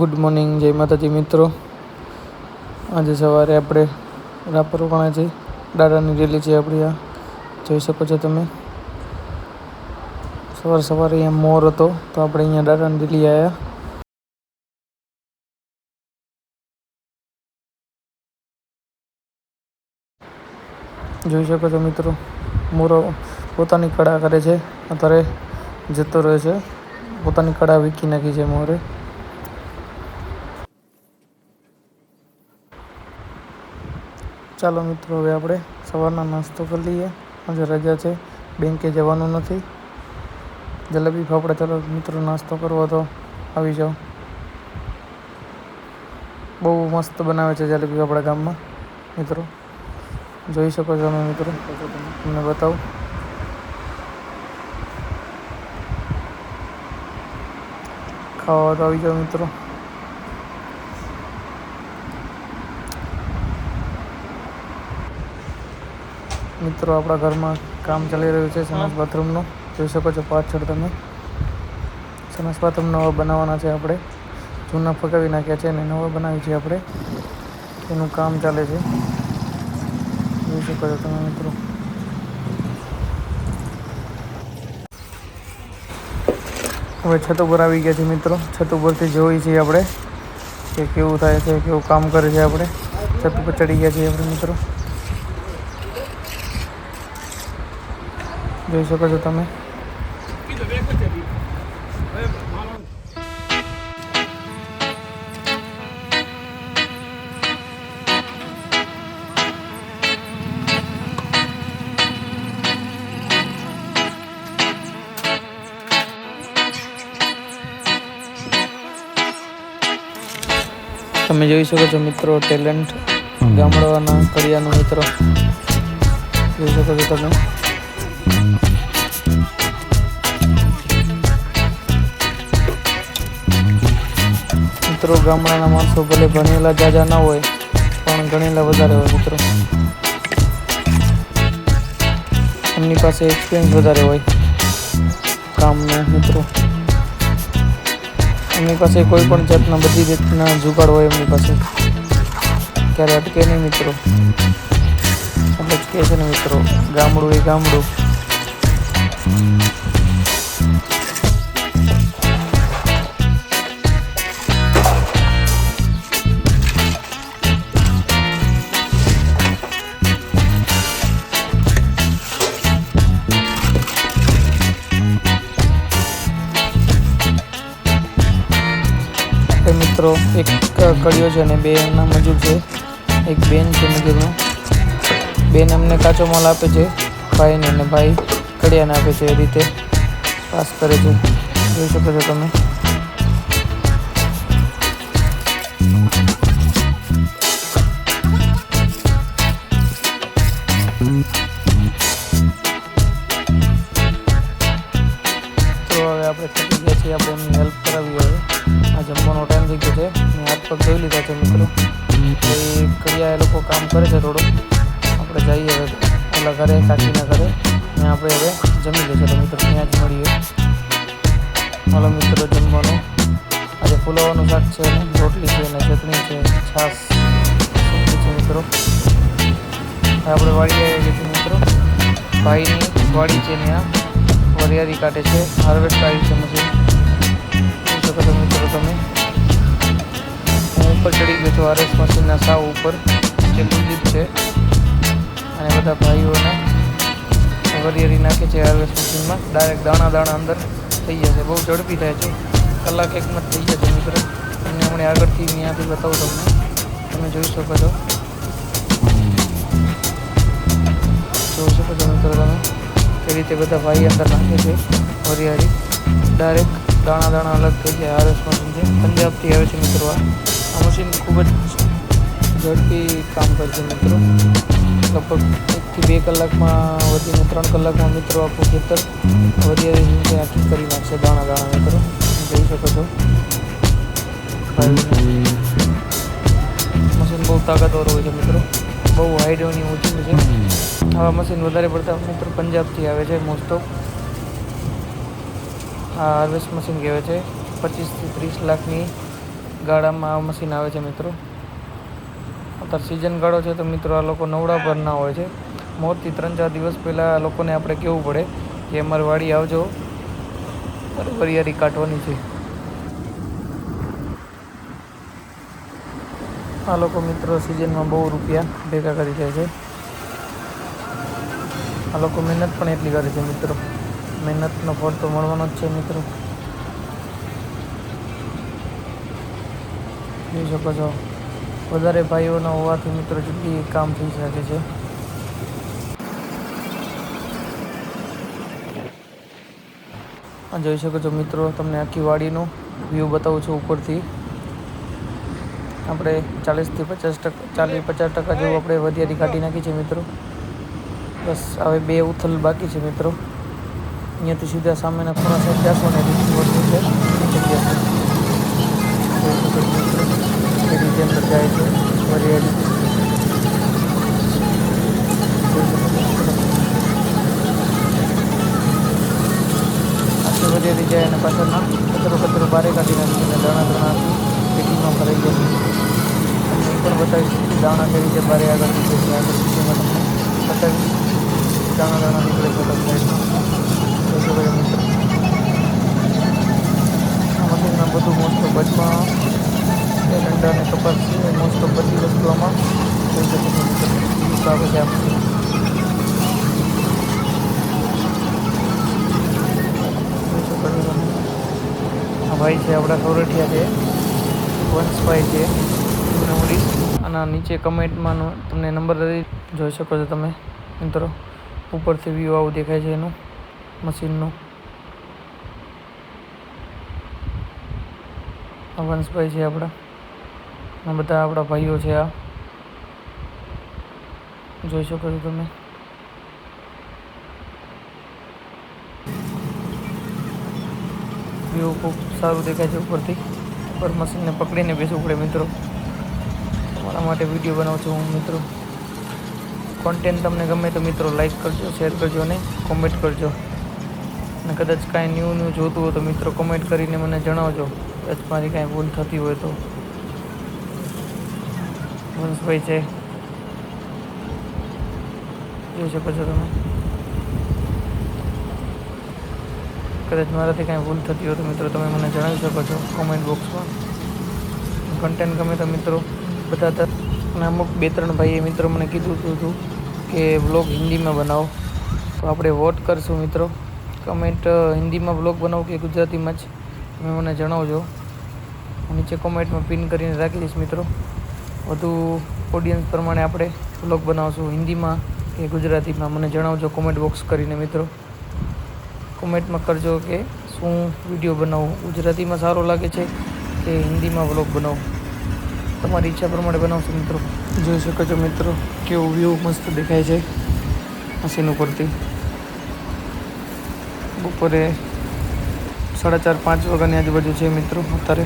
Good morning જય માતાજી મિત્રો. આજે સવારે આપણે રાપર રોકાણા છીએ દાદાની રેલી છે આપણી આ. જોઈ શકો છો તમે. સવારે સવારે અહીંયા મોર હતો, તો આપણે અહીંયા દાદાની રેલી આવ્યા જોઈ શકો છો મિત્રો, મોરો પોતાની કળા કરે છે. અત્યારે જતો રહે છે. પોતાની કળા વીકી નાખી છે મોરે. ચાલો મિત્રો, હવે આપણે સવારના નાસ્તો કરી લઈએ. આજે રજા છે, બેંકે જવાનું નથી. જલેબી ફાફડા, ચાલો મિત્રો, નાસ્તો કરવો તો આવી જાઓ. બહુ મસ્ત બનાવે છે જલેબી આપણા ગામમાં, મિત્રો. જોઈ શકો છો તમે, મિત્રો. તમને બતાવું. ખાવા તો આવી જાઓ, મિત્રો. મિત્રો, આપણા ઘરમાં કામ ચાલી રહ્યું છે સનસ બાથરૂમનું. જોઈ શકો છો પાછળ તમે. સનસ બાથરૂમ નવા બનાવવાના છે આપણે. જૂના ફગાવી નાખ્યા છે અને નવા બનાવી છે આપણે. એનું કામ ચાલે છે. જોઈ શકો છો તમે, મિત્રો. હવે છત ઉપર આવી ગયા છે મિત્રો. છત ઉપરથી જોઈ છીએ આપણે કે કેવું થાય છે, કેવું કામ કરે છે આપણે. છત ઉપર ચડી ગયા છીએ આપણે, મિત્રો. જોઈ શકો છો તમે. તમે જોઈ શકો છો મિત્રો ટેલેન્ટ ગામડાના કરિયાનો મિત્રો. જોઈ શકો છો તમે. મિત્રો ગામડાના માણસો ભલે ભણેલા જાજા ના હોય, પણ ગણેલા વધારે હોય મિત્રો. એમની પાસે એક્સપિરિયન્સ વધારે હોય કામનો મિત્રો. એમની પાસે કોઈ પણ જાતના બધી રીતના જુગાડ હોય એમની પાસે. ક્યારે અટકે નહીં મિત્રો. એટલે કહે છે ને મિત્રો, ગામડું એ ગામડું. મિત્રો, એક કડિયો છે અને બે એમના મજૂર છે. એક બેન છે મજૂરનો. બેન અમને કાચો માલ આપે છે, ભાઈને અને ભાઈ કડિયાને આપે છે એ રીતે પાસ કરે છે. જોઈ શકો છો તમે. એ કડિયા એ લોકો કામ કરે છે થોડું આપણે જઈએ હવે ઓલા ઘરે, કાકીના ઘરે. ત્યાં આપણે હવે જમી લઈશું તો મિત્રો, ત્યાં જ મળીએ. હાલો મિત્રો, જમવાનું. આજે ફુલાવાનું શાક છે ને, રોટલી છે ને, ચટણી છે, છાશ. છે મિત્રો. આપણે વાડી આવી ગઈ મિત્રો. ભાઈની વાડી છે ત્યાં વરિયારી કાઢે છે. હાર્વેસ્ટ આવી છે મશીન. જોઈ શકો મિત્રો તમે. ઉપર ચડી ગયો છું આરએસ મશીનના સાવ ઉપર, જે લીપ છે. અને બધા ભાઈઓના વરિયાળી નાખે છે આરએસ મશીનમાં ડાયરેક્ટ દાણા દાણા અંદર થઈ જશે બહુ ઝડપી થાય છે. કલાક એકમાં થઈ જશે મિત્ર. અને હમણાં આગળથી ત્યાંથી બતાવું તમને. તમે જોઈ શકો છો. જોઈ શકો છો મિત્રો તમે. એ રીતે બધા ભાઈ અંદર નાખે છે વરિયાળી ડાયરેક્ટ દાણા દાણા અલગ થઈ જાય આરએસ મશીન છે. પંજાબથી આવે છે મિત્રો આ. આ મશીન ખૂબ જ ઝડપી કામ કરશે મિત્રો. લગભગ એકથી બે કલાકમાં વધીને ત્રણ કલાકમાં મિત્રો આખું ખેતર વધી રીતે આખી કરી નાખશે દાણા દાણા મિત્રો જોઈ શકો છો. મશીન બહુ તાકાતવર હોય છે મિત્રો. બહુ હાઈડોની ઊંચી છે. આવા મશીન વધારે પડતા મિત્રો પંજાબથી આવે છે મોસ્ટ ઓફ આ હાર્વેસ્ટ મશીન કહેવાય છે. પચીસથી ત્રીસ લાખની ગાળામાં આ મશીન આવે છે મિત્રો. અત્યારે સિઝન ગાળો છે તો મિત્રો આ લોકો નવડા પર હોય છે. મોરથી ત્રણ ચાર દિવસ પહેલાં લોકોને આપણે કહેવું પડે કે અમારી વાડી આવજો. વરિયારી કાઢવાની છે. આ લોકો મિત્રો સિઝનમાં બહુ રૂપિયા ભેગા કરી જાય છે. આ લોકો મહેનત પણ એટલી કરે છે મિત્રો. મહેનતનો ફળ તો મળવાનો જ છે મિત્રો. જોઈ શકો છો. વધારે ભાઈઓના હોવાથી મિત્રો જલ્દી કામ થઈ શકે છે. જોઈ શકો છો મિત્રો, તમને આખી વાડીનો વ્યૂ બતાવું છું ઉપરથી. આપણે ચાલીસથી પચાસ ટકા, ચાલીસ પચાસ ટકા જેવું આપણે વધિયારી કાઢી નાખી છે મિત્રો. બસ, હવે બે ઉથલ બાકી છે મિત્રો. અહીંયાથી સીધા સામેના ખૂણા સાઈડ જશો ને રીતની વસ્તુ છે. જગ્યા જોઈ શકો છો મિત્રો એ રીતે અંદર જાય છે વરિયાળી જોઈ શકો છો મિત્રો આટલી વરિયાળી જાય અને પાછળના કચરો કચરો બારે કાઢી નાખી અને દાણા દાણાથી પેટીમાં ભરાઈ જશે તમને એ પણ બતાવીશ કે દાણા કઈ રીતે બારે બચમાં એરંડા અને કપાસ છે, મોસ્ટ ઓફ બધી વસ્તુ આમાં જોઈ ભાઈ છે, આપણા સોરઠિયા છે વંશભાઈ છે, એમને મળીશ અને નીચે કમેન્ટમાં તમને નંબર જોઈ શકો છો તમે, મિત્રો. ઉપરથી વ્યૂ આવું દેખાય છે એનું, મશીનનું. વંશભાઈ છે આપણા. બધા આપણા ભાઈઓ છે આ. જોઈ શકો છો તમે. વ્યૂ ખૂબ સારું દેખાય છે ઉપરથી. ઉપર મશીનને પકડીને બેસવું પડે મિત્રો. તમારા માટે વીડિયો બનાવું છું હું, મિત્રો. કોન્ટેન્ટ તમને ગમે તો મિત્રો લાઈક કરજો શેર કરજો અને કોમેન્ટ કરજો. અને કદાચ કાંઈ ન્યૂ ન્યૂ જોતું હોય તો મિત્રો કોમેન્ટ કરીને મને જણાવજો. કદાચ મારી કાંઈ ભૂલ થતી હોય તો. વંશભાઈ છે જોઈ શકો છો તમે કદાચ મારાથી કાંઈ ભૂલ થતી હોય તો મિત્રો તમે મને જણાવી શકો છો કોમેન્ટ બોક્સમાં કન્ટેન્ટ ગમે તો મિત્રો બધા અને અમુક બે ત્રણ ભાઈએ મિત્રો મને કીધું હતું કે વ્લોગ હિન્દીમાં બનાવો તો આપણે વોટ કરશું મિત્રો કમેન્ટ હિન્દીમાં વ્લોગ બનાવો કે ગુજરાતીમાં જ તમે મને જણાવજો નીચે કોમેન્ટમાં પિન કરીને રાખી દઈશ મિત્રો વધુ ઓડિયન્સ પ્રમાણે આપણે વ્લોગ બનાવશું હિન્દીમાં કે ગુજરાતીમાં. મને જણાવજો કોમેન્ટ બોક્સ કરીને મિત્રો. કોમેન્ટમાં કરજો કે શું વીડિયો બનાવું. ગુજરાતીમાં સારો લાગે છે કે હિન્દીમાં વ્લોગ બનાવું? તમારી ઈચ્છા પ્રમાણે બનાવશો મિત્રો. જોઈ શકો છો મિત્રો, કેવું વ્યૂ મસ્ત દેખાય છે. મશીન ઉપરથી. બપોરે સાડા ચાર, પાંચ વાગ્યાની આજુબાજુ છે મિત્રો અત્યારે.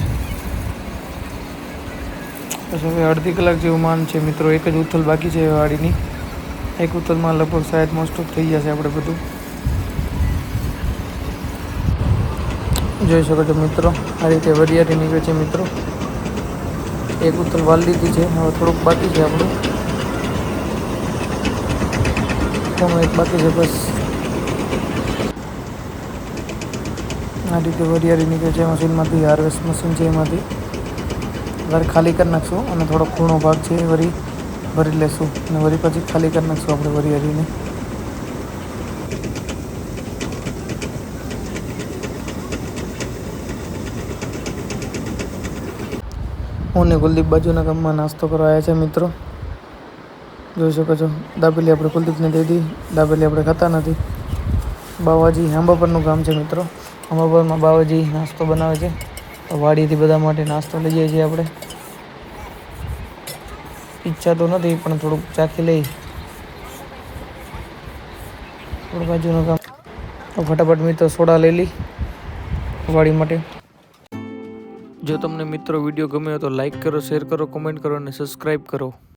પછી હવે અડધી કલાક જેવું માન છે મિત્રો, એક જ ઉથલ બાકી છે વાડીની. એક ઉથલમાં લગભગ શાયદ મોસ્ટ ઓફ થઈ જશે આપણે બધું. જોઈ શકો છો મિત્રો, આ રીતે વરિયાળી નીકળે છે મિત્રો. એક ઉથલ વાલ લીધી છે, હવે થોડુંક બાકી છે આપણું. એક બાકી છે બસ. આ રીતે વરિયાળી નીકળે છે મશીનમાંથી હાર્વેસ્ટ મશીન છે એમાંથી. વરી ખાલી કરી નાખશું અને થોડો ખૂણો ભાગ છે એ વરી ભરી લેશું અને વરી પછી ખાલી કરી નાખશું આપણે વરિયાળીને હું ને કુલદીપ બાજુના ગામમાં નાસ્તો કરવા આવ્યા છે મિત્રો. જોઈ શકો છો, દાબેલી આપણે કુલદીપને દઈ દીધી દાબેલી આપણે ખાતા નથી. બાવાજી આંબાપરનું ગામ છે મિત્રો. આંબાપરમાં બાવાજી નાસ્તો બનાવે છે. વાડીથી બધા માટે નાસ્તો લઈ જઈએ છીએ આપણે. ઈચ્છા તો નથી, પણ થોડુંક ચાખી લઈ. થોડું બાજુનું કામ. ફટાફટ મિત્રો સોડા લઈ લઈ વાડી માટે. જો તમને મિત્રો વીડિયો ગમ્યો તો લાઈક કરો શેર કરો કોમેન્ટ કરો અને સબસ્ક્રાઈબ કરો.